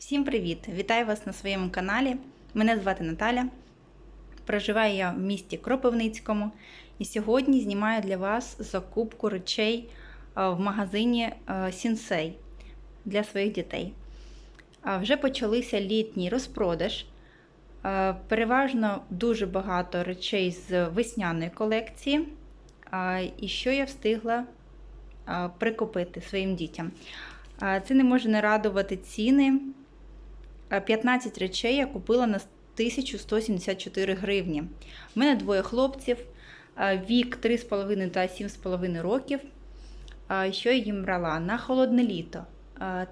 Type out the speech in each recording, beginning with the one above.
Всім привіт! Вітаю вас на своєму каналі. Мене звати Наталя. Проживаю я в місті Кропивницькому і сьогодні знімаю для вас закупку речей е, в магазині е, Сінсей для своїх дітей. Вже почалися літній розпродаж. Е, Переважно дуже багато речей з весняної колекції. І що я встигла прикупити своїм дітям. Це не може не радувати ціни. А, 15 речей я купила на 1174 гривні. У мене двоє хлопців, вік 3,5 та 7,5 років. Що я їм брала? На холодне літо,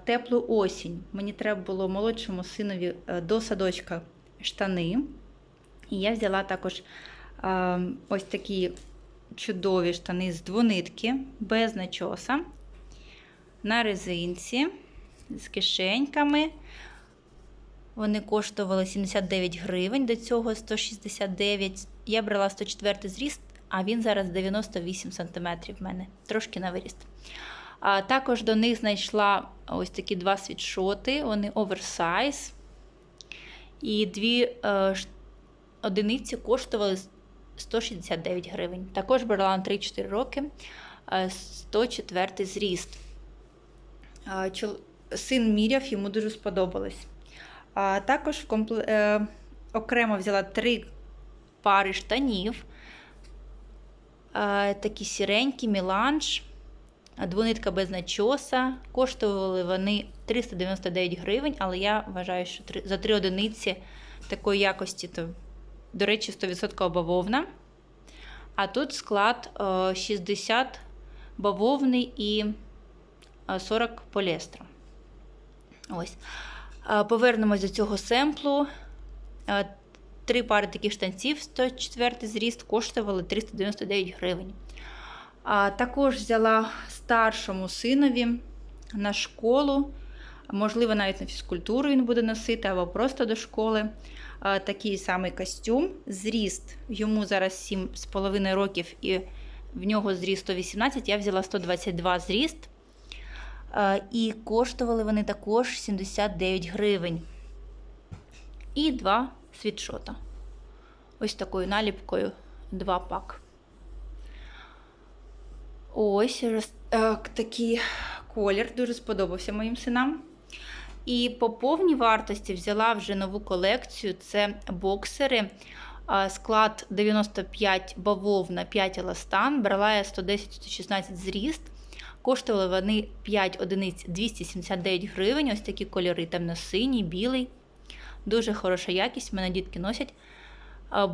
теплу осінь. Мені треба було молодшому синові е, до садочка штани. І я взяла також ось такі чудові штани з двонитки, без начоса, на резинці, з кишеньками. Вони коштували 79 гривень, до цього 169. Я брала 104 зріст, а він зараз 98 см в мене, трошки на виріст. А також до них знайшла ось такі два світшоти, вони оверсайз. І дві е, одиниці коштували 169 гривень. Також брала на 3-4 роки е, 104 зріст. А, чол- Син міряв, йому дуже сподобалось. А також в компле... е, окремо взяла три пари штанів. Е, такі сіренькі, міланж, двонитка без начоса. Коштували вони 399 гривень, але я вважаю, що за три одиниці такої якості, то, до речі, 100% бавовна. А тут склад е, 60 бавовни і е, 40 поліестру. Ось. Повернемось до цього семплу. Три пари таких штанців 104 зріст коштували 399 гривень. Також взяла старшому синові на школу, можливо, навіть на фізкультуру він буде носити, або просто до школи. Такий самий костюм. Зріст йому зараз 7,5 років, і в нього зріст 118, я взяла 122 зріст. А, І коштували вони також 79 гривень. І два світшота. Ось такою наліпкою два пак. Ось е, такий колір дуже сподобався моїм синам. І по повній вартості взяла вже нову колекцію. Це боксери. Склад 95 бавовна, 5 еластан. Брала я 110-116 зріст. Коштували вони 5 одиниць 279 гривень. Ось такі кольори: темно-синій, білий. Дуже хороша якість. Мене дітки носять.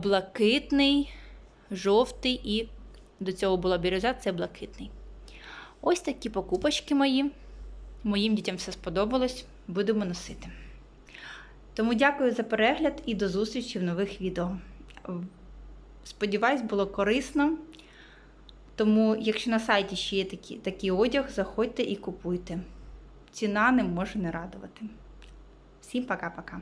Блакитний, жовтий і до цього була бірюза, це блакитний. Ось такі покупочки мої. Моїм дітям все сподобалось. Будемо носити. Тому дякую за перегляд і до зустрічі в нових відео. Сподіваюсь, було корисно. Тому, якщо на сайті ще є такі, такий одяг, заходьте і купуйте. Ціна не може не радувати. Всім пока-пока.